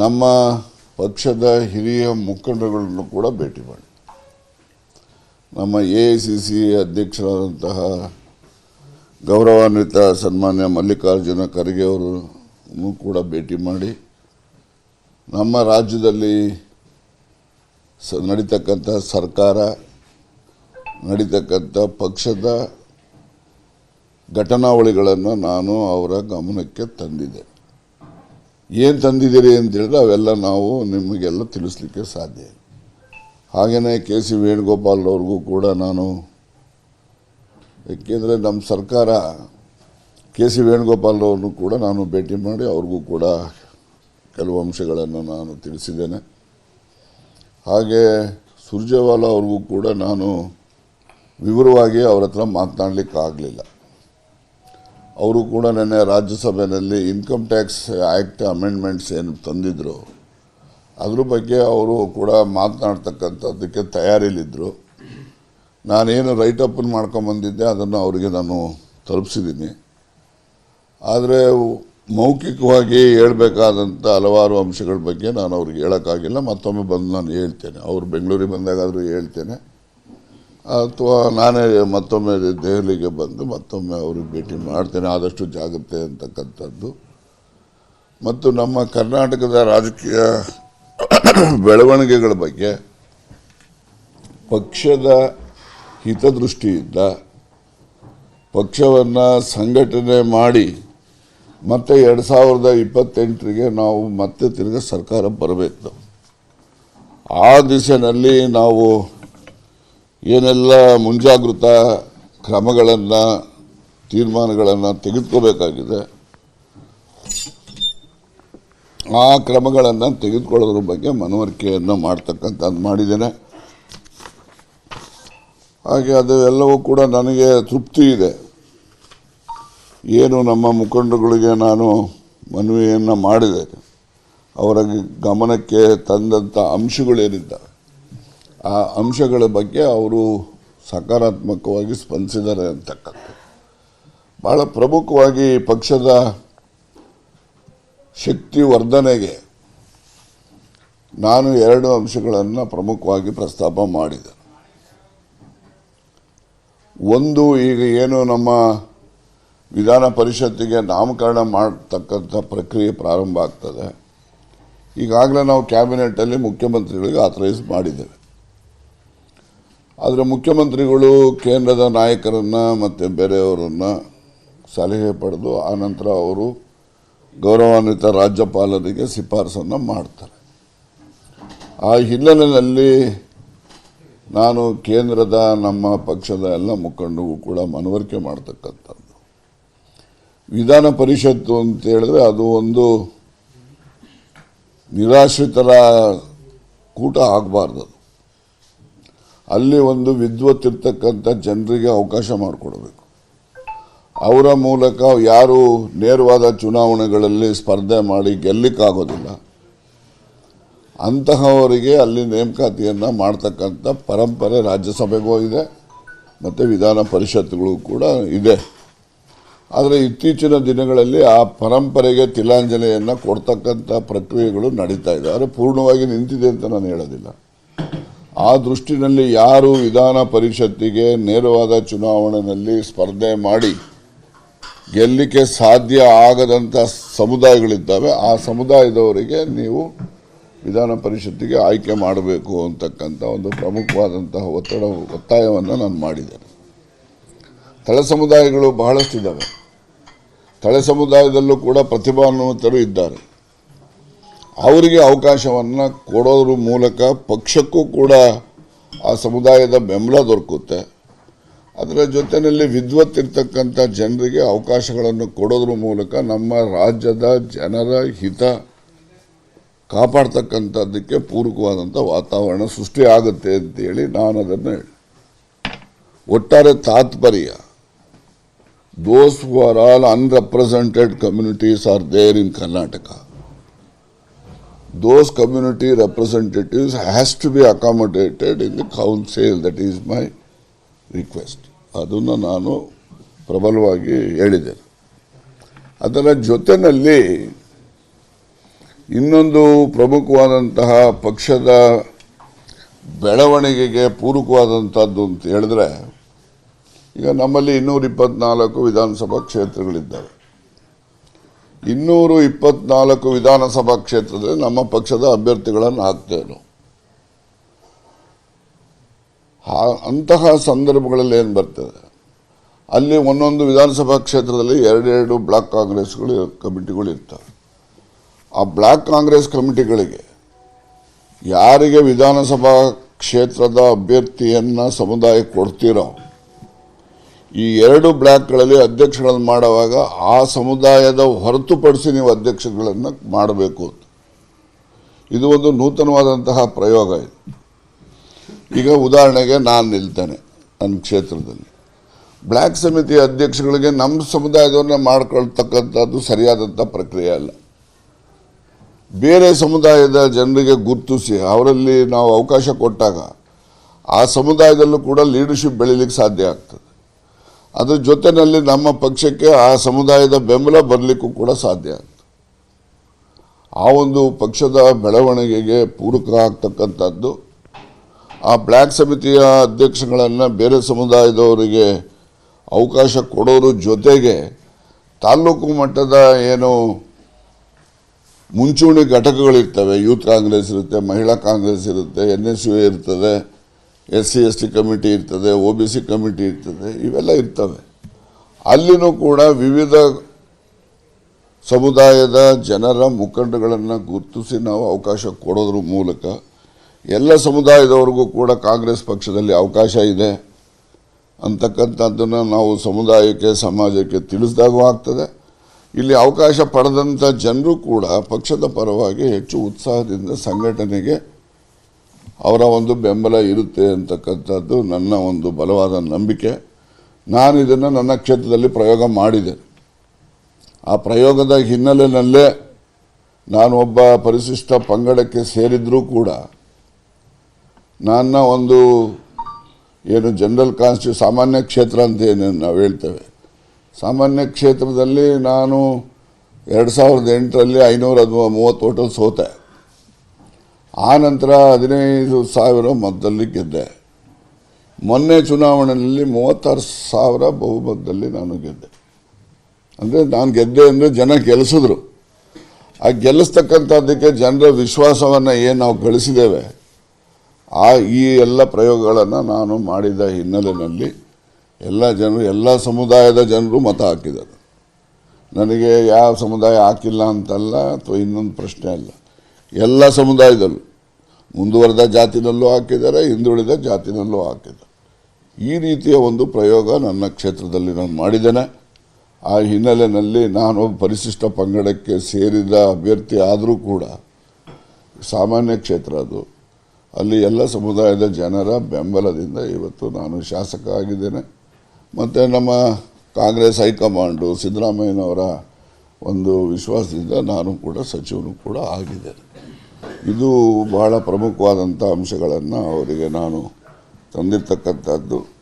ನಮ್ಮ ಪಕ್ಷದ ಹಿರಿಯ ಮುಖಂಡಗಳನ್ನು ಕೂಡ ಭೇಟಿ ಮಾಡಿ. ನಮ್ಮ ಎ ಐ ಸಿ ಸಿ ಅಧ್ಯಕ್ಷರಾದಂತಹ ಗೌರವಾನ್ವಿತ ಸನ್ಮಾನ್ಯ ಮಲ್ಲಿಕಾರ್ಜುನ ಖರ್ಗೆ ಅವರು ಕೂಡ ಭೇಟಿ ಮಾಡಿ, ನಮ್ಮ ರಾಜ್ಯದಲ್ಲಿ ಸ ನಡೀತಕ್ಕಂಥ ಸರ್ಕಾರ, ನಡೀತಕ್ಕಂಥ ಪಕ್ಷದ ಘಟನಾವಳಿಗಳನ್ನು ನಾನು ಅವರ ಗಮನಕ್ಕೆ ತಂದಿದ್ದೆ ಏನು ತಂದಿದ್ದೀರಿ ಅಂತ ಹೇಳಿದ್ರೆ ಅವೆಲ್ಲ ನಾವು ನಿಮಗೆಲ್ಲ ತಿಳಿಸ್ಲಿಕ್ಕೆ ಸಾಧ್ಯ ಹಾಗೆಯೇ ಕೆ ಸಿ ವೇಣುಗೋಪಾಲ್ ಅವ್ರಿಗೂ ಕೂಡ ನಾನು ಏಕೆಂದರೆ ನಮ್ಮ ಸರ್ಕಾರ ಕೆ ಸಿ ವೇಣುಗೋಪಾಲ್ ಅವ್ರನ್ನು ಕೂಡ ನಾನು ಭೇಟಿ ಮಾಡಿ ಅವ್ರಿಗೂ ಕೂಡ ಕೆಲವು ಅಂಶಗಳನ್ನು ನಾನು ತಿಳಿಸಿದ್ದೇನೆ. ಹಾಗೆ ಸುರ್ಜೇವಾಲಾ ಅವ್ರಿಗೂ ಕೂಡ ನಾನು ವಿವರವಾಗಿ ಅವ್ರ ಹತ್ರ ಮಾತನಾಡಲಿಕ್ಕೆ ಆಗಲಿಲ್ಲ ಅವರು ಕೂಡ ನೆನ್ನೆ ರಾಜ್ಯಸಭೆಯಲ್ಲಿ ಇನ್ಕಮ್ ಟ್ಯಾಕ್ಸ್ ಆ್ಯಕ್ಟ್ ಅಮೆಂಡ್ಮೆಂಟ್ಸ್ ಏನು ತಂದಿದ್ದರು ಅದ್ರ ಬಗ್ಗೆ ಅವರು ಕೂಡ ಮಾತನಾಡ್ತಕ್ಕಂಥದ್ದಕ್ಕೆ ತಯಾರಿಲಿದ್ದರು ನಾನೇನು ರೈಟ್ ಅಪ್ಪನ್ನು ಮಾಡ್ಕೊಂಬಂದಿದ್ದೆ, ಅದನ್ನು ಅವರಿಗೆ ನಾನು ತಲುಪಿಸಿದ್ದೀನಿ. ಆದರೆ ಮೌಖಿಕವಾಗಿ ಹೇಳಬೇಕಾದಂಥ ಹಲವಾರು ಅಂಶಗಳ ಬಗ್ಗೆ ನಾನು ಅವ್ರಿಗೆ ಹೇಳೋಕ್ಕಾಗಿಲ್ಲ, ಮತ್ತೊಮ್ಮೆ ಬಂದು ನಾನು ಹೇಳ್ತೇನೆ. ಅವರು ಬೆಂಗಳೂರಿಗೆ ಬಂದಾಗಾದರೂ ಹೇಳ್ತೇನೆ. ಅಥವಾ ನಾನೇ ಮತ್ತೊಮ್ಮೆ ದೆಹಲಿಗೆ ಬಂದು ಮತ್ತೊಮ್ಮೆ ಅವ್ರಿಗೆ ಭೇಟಿ ಮಾಡ್ತೇನೆ. ಆದಷ್ಟು ಜಾಗ್ರತೆ ಅಂತಕ್ಕಂಥದ್ದು. ಮತ್ತು ನಮ್ಮ ಕರ್ನಾಟಕದ ರಾಜಕೀಯ ಬೆಳವಣಿಗೆಗಳ ಬಗ್ಗೆ ಪಕ್ಷದ ಹಿತದೃಷ್ಟಿಯಿಂದ ಪಕ್ಷವನ್ನು ಸಂಘಟನೆ ಮಾಡಿ ಮತ್ತೆ ಎರಡು ಸಾವಿರದ ಇಪ್ಪತ್ತೆಂಟರಿಗೆ ನಾವು ಮತ್ತೆ ತಿರ್ಗಿ ಸರ್ಕಾರ ಬರಬೇಕು. ಆ ದಿಸೆಯಲ್ಲಿ ನಾವು ಏನೆಲ್ಲ ಮುಂಜಾಗೃತ ಕ್ರಮಗಳನ್ನು, ತೀರ್ಮಾನಗಳನ್ನು ತೆಗೆದುಕೋಬೇಕಾಗಿದೆ, ಆ ಕ್ರಮಗಳನ್ನು ತೆಗೆದುಕೊಳ್ಳೋದ್ರ ಬಗ್ಗೆ ಮನವರಿಕೆಯನ್ನು ಮಾಡ್ತಕ್ಕಂಥದ್ದು ಮಾಡಿದ್ದೇನೆ. ಹಾಗೆ ಅದು ಎಲ್ಲವೂ ಕೂಡ ನನಗೆ ತೃಪ್ತಿ ಇದೆ. ಏನು ನಮ್ಮ ಮುಖಂಡಗಳಿಗೆ ನಾನು ಮನವಿಯನ್ನು ಮಾಡಿದೆ. ಅವರ ಗಮನಕ್ಕೆ ತಂದಂಥ ಅಂಶಗಳೇನಿದ್ದಾವೆ? ಆ ಅಂಶಗಳ ಬಗ್ಗೆ ಅವರು ಸಕಾರಾತ್ಮಕವಾಗಿ ಸ್ಪಂದಿಸಿದ್ದಾರೆ ಅಂತಕ್ಕಂಥ ಭಾಳ ಪ್ರಮುಖವಾಗಿ ಪಕ್ಷದ ಶಕ್ತಿ ವರ್ಧನೆಗೆ ನಾನು ಎರಡು ಅಂಶಗಳನ್ನು ಪ್ರಮುಖವಾಗಿ ಪ್ರಸ್ತಾಪ ಮಾಡಿದೆ. ಒಂದು, ಈಗ ಏನು ನಮ್ಮ ವಿಧಾನ ಪರಿಷತ್ತಿಗೆ ನಾಮಕರಣ ಮಾಡತಕ್ಕಂಥ ಪ್ರಕ್ರಿಯೆ ಪ್ರಾರಂಭ ಆಗ್ತದೆ. ಈಗಾಗಲೇ ನಾವು ಕ್ಯಾಬಿನೆಟಲ್ಲಿ ಮುಖ್ಯಮಂತ್ರಿಗಳಿಗೆ ಆಥರೈಸ್ ಮಾಡಿದ್ದೇವೆ. ಆದರೆ ಮುಖ್ಯಮಂತ್ರಿಗಳು ಕೇಂದ್ರದ ನಾಯಕರನ್ನು ಮತ್ತು ಬೇರೆಯವರನ್ನು ಸಲಹೆ ಪಡೆದು ಆನಂತರ ಅವರು ಗೌರವಾನ್ವಿತ ರಾಜ್ಯಪಾಲರಿಗೆ ಶಿಫಾರಸನ್ನು ಮಾಡ್ತಾರೆ. ಆ ಹಿನ್ನೆಲೆಯಲ್ಲಿ ನಾನು ಕೇಂದ್ರದ ನಮ್ಮ ಪಕ್ಷದ ಎಲ್ಲ ಮುಖಂಡರಿಗೂ ಕೂಡ ಮನವರಿಕೆ ಮಾಡ್ತಕ್ಕಂಥದ್ದು. ವಿಧಾನ ಪರಿಷತ್ತು ಅಂತ ಹೇಳಿದ್ರೆ ಅದು ಒಂದು ನಿರಾಶ್ರಿತರ ಕೂಟ ಆಗಬಾರ್ದು ಅಲ್ಲಿ ಒಂದು ವಿದ್ವತ್ ಇರ್ತಕ್ಕಂಥ ಜನರಿಗೆ ಅವಕಾಶ ಮಾಡಿಕೊಡಬೇಕು. ಅವರ ಮೂಲಕ ಯಾರು ನೇರವಾದ ಚುನಾವಣೆಗಳಲ್ಲಿ ಸ್ಪರ್ಧೆ ಮಾಡಿ ಗೆಲ್ಲಕ್ಕಾಗೋದಿಲ್ಲ. ಅಂತಹವರಿಗೆ ಅಲ್ಲಿ ನೇಮಕಾತಿಯನ್ನು ಮಾಡ್ತಕ್ಕಂಥ ಪರಂಪರೆ ರಾಜ್ಯಸಭೆಗೂ ಇದೆ, ಮತ್ತು ವಿಧಾನ ಪರಿಷತ್ಗಳು ಕೂಡ ಇದೆ. ಆದರೆ ಇತ್ತೀಚಿನ ದಿನಗಳಲ್ಲಿ ಆ ಪರಂಪರೆಗೆ ತಿಲಾಂಜಲಿಯನ್ನು ಕೊಡ್ತಕ್ಕಂಥ ಪ್ರಕ್ರಿಯೆಗಳು ನಡೀತಾ ಇದೆ. ಆದರೆ ಪೂರ್ಣವಾಗಿ ನಿಂತಿದೆ ಅಂತ ನಾನು ಹೇಳೋದಿಲ್ಲ. ಆ ದೃಷ್ಟಿನಲ್ಲಿ ಯಾರು ವಿಧಾನ ಪರಿಷತ್ತಿಗೆ ನೇರವಾದ ಚುನಾವಣೆಯಲ್ಲಿ ಸ್ಪರ್ಧೆ ಮಾಡಿ ಗೆಲ್ಲಲಿಕ್ಕೆ ಸಾಧ್ಯ ಆಗದಂಥ ಸಮುದಾಯಗಳಿದ್ದಾವೆ, ಆ ಸಮುದಾಯದವರಿಗೆ ನೀವು ವಿಧಾನ ಪರಿಷತ್ತಿಗೆ ಆಯ್ಕೆ ಮಾಡಬೇಕು ಅಂತಕ್ಕಂಥ ಒಂದು ಪ್ರಮುಖವಾದಂತಹ ಒತ್ತಡ, ಒತ್ತಾಯವನ್ನು ನಾನು ಮಾಡಿದ್ದೇನೆ. ತಳ ಸಮುದಾಯಗಳು ಬಹಳಷ್ಟಿದ್ದಾವೆ. ತಳೆ ಸಮುದಾಯದಲ್ಲೂ ಕೂಡ ಪ್ರತಿಭಾನ್ವಿತರು ಇದ್ದಾರೆ. ಅವರಿಗೆ ಅವಕಾಶವನ್ನು ಕೊಡೋದ್ರ ಮೂಲಕ ಪಕ್ಷಕ್ಕೂ ಕೂಡ ಆ ಸಮುದಾಯದ ಬೆಂಬಲ ದೊರಕುತ್ತೆ. ಅದರ ಜೊತೆಯಲ್ಲಿ ವಿದ್ವತ್ತಿರ್ತಕ್ಕಂಥ ಜನರಿಗೆ ಅವಕಾಶಗಳನ್ನು ಕೊಡೋದ್ರ ಮೂಲಕ ನಮ್ಮ ರಾಜ್ಯದ ಜನರ ಹಿತ ಕಾಪಾಡ್ತಕ್ಕಂಥದ್ದಕ್ಕೆ ಪೂರಕವಾದಂಥ ವಾತಾವರಣ ಸೃಷ್ಟಿ ಆಗುತ್ತೆ ಅಂತೇಳಿ ನಾನು ಅದನ್ನು ಹೇಳಿ ಒಟ್ಟಾರೆ ತಾತ್ಪರ್ಯ. Those are all unrepresented communities are there in Karnataka those community representatives has to be accommodated in the council. That is my request. ಅದನ್ನು ನಾನು ಪ್ರಬಲವಾಗಿ ಹೇಳಿದ್ದೇನೆ ಅದರ ಜೊತೆಯಲ್ಲಿ ಇನ್ನೊಂದು ಪ್ರಮುಖವಾದಂತಹ ಪಕ್ಷದ ಬೆಳವಣಿಗೆಗೆ ಪೂರಕವಾದಂಥದ್ದು ಅಂತ ಹೇಳಿದ್ರೆ, ಈಗ ನಮ್ಮಲ್ಲಿ ಇನ್ನೂರ ಇಪ್ಪತ್ನಾಲ್ಕು ವಿಧಾನಸಭಾ ಕ್ಷೇತ್ರಗಳಿದ್ದಾವೆ ಇನ್ನೂರು ಇಪ್ಪತ್ನಾಲ್ಕು ವಿಧಾನಸಭಾ ಕ್ಷೇತ್ರದಲ್ಲಿ ನಮ್ಮ ಪಕ್ಷದ ಅಭ್ಯರ್ಥಿಗಳನ್ನು ಹಾಕ್ತೇವೆ ಹಾ, ಅಂತಹ ಸಂದರ್ಭಗಳಲ್ಲಿ ಏನು ಬರ್ತದೆ? ಅಲ್ಲಿ ಒಂದೊಂದು ವಿಧಾನಸಭಾ ಕ್ಷೇತ್ರದಲ್ಲಿ ಎರಡೆರಡು ಬ್ಲಾಕ್ ಕಾಂಗ್ರೆಸ್ಗಳು ಕಮಿಟಿಗಳು ಇರ್ತವೆ ಆ ಬ್ಲಾಕ್ ಕಾಂಗ್ರೆಸ್ ಕಮಿಟಿಗಳಿಗೆ ಯಾರಿಗೆ ವಿಧಾನಸಭಾ ಕ್ಷೇತ್ರದ ಅಭ್ಯರ್ಥಿಯನ್ನು ಸಮುದಾಯ ಕೊಡ್ತೀರೋ ಈ ಎರಡು ಬ್ಲಾಕ್ಗಳಲ್ಲಿ ಅಧ್ಯಕ್ಷಗಳನ್ನು ಮಾಡುವಾಗ ಆ ಸಮುದಾಯದ ಹೊರತುಪಡಿಸಿ ನೀವು ಅಧ್ಯಕ್ಷಗಳನ್ನು ಮಾಡಬೇಕು ಇದು ಒಂದು ನೂತನವಾದಂತಹ ಪ್ರಯೋಗ ಇದು. ಈಗ ಉದಾಹರಣೆಗೆ ನಾನು ನಿಲ್ತೇನೆ ನನ್ನ ಕ್ಷೇತ್ರದಲ್ಲಿ. ಬ್ಲ್ಯಾಕ್ ಸಮಿತಿ ಅಧ್ಯಕ್ಷಗಳಿಗೆ ನಮ್ಮ ಸಮುದಾಯದವ್ರನ್ನ ಮಾಡ್ಕೊಳ್ತಕ್ಕಂಥದ್ದು ಸರಿಯಾದಂಥ ಪ್ರಕ್ರಿಯೆ ಅಲ್ಲ. ಬೇರೆ ಸಮುದಾಯದ ಜನರಿಗೆ ಗುರುತಿಸಿ ಅವರಲ್ಲಿ ನಾವು ಅವಕಾಶ ಕೊಟ್ಟಾಗ ಆ ಸಮುದಾಯದಲ್ಲೂ ಕೂಡ ಲೀಡರ್ಶಿಪ್ ಬೆಳೀಲಿಕ್ಕೆ ಸಾಧ್ಯ ಆಗ್ತದೆ. ಅದ್ರ ಜೊತೆಯಲ್ಲಿ ನಮ್ಮ ಪಕ್ಷಕ್ಕೆ ಆ ಸಮುದಾಯದ ಬೆಂಬಲ ಬರಲಿಕ್ಕೂ ಕೂಡ ಸಾಧ್ಯ ಆ ಒಂದು ಪಕ್ಷದ ಬೆಳವಣಿಗೆಗೆ ಪೂರಕ ಆಗ್ತಕ್ಕಂಥದ್ದು, ಆ ಬ್ಲ್ಯಾಕ್ ಸಮಿತಿಯ ಅಧ್ಯಕ್ಷಗಳನ್ನು ಬೇರೆ ಸಮುದಾಯದವರಿಗೆ ಅವಕಾಶ ಕೊಡೋದ್ರ ಜೊತೆಗೆ ತಾಲ್ಲೂಕು ಮಟ್ಟದ ಏನು ಮುಂಚೂಣಿ ಘಟಕಗಳಿರ್ತವೆ, ಯೂತ್ ಕಾಂಗ್ರೆಸ್ ಇರುತ್ತೆ, ಮಹಿಳಾ ಕಾಂಗ್ರೆಸ್ ಇರುತ್ತೆ, ಎನ್ ಎಸ್ ಯು ಇರ್ತದೆ S C S T committee ಇರ್ತದೆ ಒ ಬಿ ಸಿ ಕಮಿಟಿ ಇರ್ತದೆ, ಇವೆಲ್ಲ ಇರ್ತವೆ. ಅಲ್ಲಿನೂ ಕೂಡ ವಿವಿಧ ಸಮುದಾಯದ ಜನರ ಮುಖಂಡಗಳನ್ನು ಗುರುತಿಸಿ ನಾವು ಅವಕಾಶ ಕೊಡೋದ್ರ ಮೂಲಕ ಎಲ್ಲ ಸಮುದಾಯದವ್ರಿಗೂ ಕೂಡ ಕಾಂಗ್ರೆಸ್ ಪಕ್ಷದಲ್ಲಿ ಅವಕಾಶ ಇದೆ. ಅಂತಕ್ಕಂಥದ್ದನ್ನು ನಾವು ಸಮುದಾಯಕ್ಕೆ, ಸಮಾಜಕ್ಕೆ ತಿಳಿಸಿದಾಗೂ ಆಗ್ತದೆ. ಇಲ್ಲಿ ಅವಕಾಶ ಪಡೆದಂಥ ಜನರು ಕೂಡ ಪಕ್ಷದ ಪರವಾಗಿ ಹೆಚ್ಚು ಉತ್ಸಾಹದಿಂದ ಸಂಘಟನೆಗೆ ಅವರ ಒಂದು ಬೆಂಬಲ ಇರುತ್ತೆ ಅಂತಕ್ಕಂಥದ್ದು ನನ್ನ ಒಂದು ಬಲವಾದ ನಂಬಿಕೆ. ನಾನು ಇದನ್ನು ನನ್ನ ಕ್ಷೇತ್ರದಲ್ಲಿ ಪ್ರಯೋಗ ಮಾಡಿದೆ. ಆ ಪ್ರಯೋಗದ ಹಿನ್ನೆಲೆಯಲ್ಲೇ ನಾನು ಒಬ್ಬ ಪರಿಶಿಷ್ಟ ಪಂಗಡಕ್ಕೆ ಸೇರಿದ್ರೂ ಕೂಡ ನನ್ನ ಒಂದು ಏನು ಜನರಲ್ ಕಾನ್ಸ್ಟಿ ಸಾಮಾನ್ಯ ಕ್ಷೇತ್ರ ಅಂತ ಏನು ನಾವು ಹೇಳ್ತೇವೆ. ಸಾಮಾನ್ಯ ಕ್ಷೇತ್ರದಲ್ಲಿ ನಾನು ಎರಡು ಸಾವಿರದ ಎಂಟರಲ್ಲಿ ಐನೂರ ಮೂವತ್ತು ಓಟಲ್ ಸೋತೆ. ಆ ನಂತರ ಹದಿನೈದು ಸಾವಿರ ಮತದಲ್ಲಿ ಗೆದ್ದೆ. ಮೊನ್ನೆ ಚುನಾವಣೆಯಲ್ಲಿ ಮೂವತ್ತಾರು ಸಾವಿರ ಬಹುಮತದಲ್ಲಿ ನಾನು ಗೆದ್ದೆ. ಅಂದರೆ ನಾನು ಗೆದ್ದೆ ಅಂದರೆ ಜನ ಗೆಲ್ಲಿಸಿದ್ರು ಆ ಗೆಲ್ಲಿಸ್ತಕ್ಕಂಥದ್ದಕ್ಕೆ ಜನರ ವಿಶ್ವಾಸವನ್ನು ಏನು ನಾವು ಗಳಿಸಿದ್ದೇವೆ, ಆ ಈ ಎಲ್ಲ ಪ್ರಯೋಗಗಳನ್ನು ನಾನು ಮಾಡಿದ ಹಿನ್ನೆಲೆಯಲ್ಲಿ ಎಲ್ಲ ಜನರು, ಎಲ್ಲ ಸಮುದಾಯದ ಜನರು ಮತ ಹಾಕಿದರು ನನಗೆ ಯಾವ ಸಮುದಾಯ ಹಾಕಿಲ್ಲ ಅಂತಲ್ಲ ಅಥವಾ ಇನ್ನೊಂದು ಪ್ರಶ್ನೆ ಅಲ್ಲ. ಎಲ್ಲ ಸಮುದಾಯದಲ್ಲೂ. ಮುಂದುವರೆದ ಜಾತಿನಲ್ಲೂ ಹಾಕಿದ್ದಾರೆ, ಹಿಂದುಳಿದ ಜಾತಿನಲ್ಲೂ ಹಾಕಿದ್ದಾರೆ. ಈ ರೀತಿಯ ಒಂದು ಪ್ರಯೋಗ ನನ್ನ ಕ್ಷೇತ್ರದಲ್ಲಿ ನಾನು ಮಾಡಿದ್ದೇನೆ. ಆ ಹಿನ್ನೆಲೆಯಲ್ಲಿ ನಾನು ಪರಿಶಿಷ್ಟ ಪಂಗಡಕ್ಕೆ ಸೇರಿದ ಅಭ್ಯರ್ಥಿ ಆದರೂ ಕೂಡ, ಸಾಮಾನ್ಯ ಕ್ಷೇತ್ರ ಅದು. ಅಲ್ಲಿ ಎಲ್ಲ ಸಮುದಾಯದ ಜನರ ಬೆಂಬಲದಿಂದ ಇವತ್ತು ನಾನು ಶಾಸಕ ಆಗಿದ್ದೇನೆ. ಮತ್ತು ನಮ್ಮ ಕಾಂಗ್ರೆಸ್ ಹೈಕಮಾಂಡು ಸಿದ್ದರಾಮಯ್ಯನವರ ಒಂದು ವಿಶ್ವಾಸದಿಂದ ನಾನು ಕೂಡ ಸಚಿವನು ಕೂಡ ಆಗಿದ್ದೇನೆ. ಇದು ಬಹಳ ಪ್ರಮುಖವಾದಂಥ ಅಂಶಗಳನ್ನು ಅವರಿಗೆ ನಾನು ತಂದಿರ್ತಕ್ಕಂಥದ್ದು.